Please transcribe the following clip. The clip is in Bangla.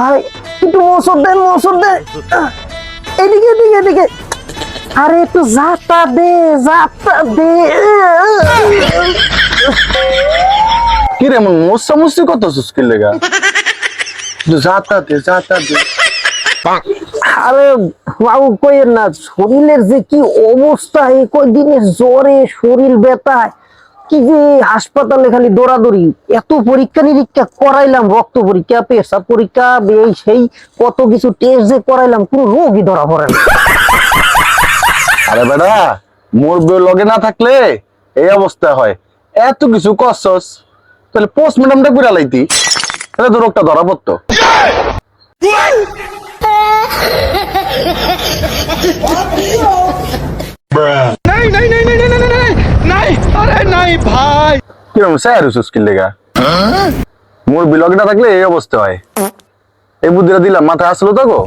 ভাই একটু মোসর দেন মোসর দেন। এদিকে এদিকে এদিকে। আরে একটু যাতা দে যাতা দে। কি রে এমন মোসা মুসি কত সুস্কিল লেগা? শুধু যাতাতে যাতাতে আরে বাবু কইেন না শরীরের যে কি অবস্থা এই কয়দিনের জ্বরে শরীর ব্যথায়। কি যে হাসপাতালে খালি দৌড়াদৌড়ি, এত পরীক্ষা নিরীক্ষা করাইলাম, রক্ত পরীক্ষা পেশাব পরীক্ষা, এই সেই কত কিছু টেস্ট যে করাইলাম, কোনো রোগই ধরা পড়ে না। আরে বেটা, মোর লগে না থাকলে এই অবস্থা হয়। এত কিছু কষ্টস তাহলে পোস্টমর্টমটা করে লাইতি। তাহলে তো রোগটা ধরা পড়তো। আরে নাই ভাই। কিরম স্যার সুস্কিল লেগা? মোর ব্লগটা থাকলে এই অবস্থা হয়। এই বুদ্ধিটা দিলাম মাথায় আসলো তো গো।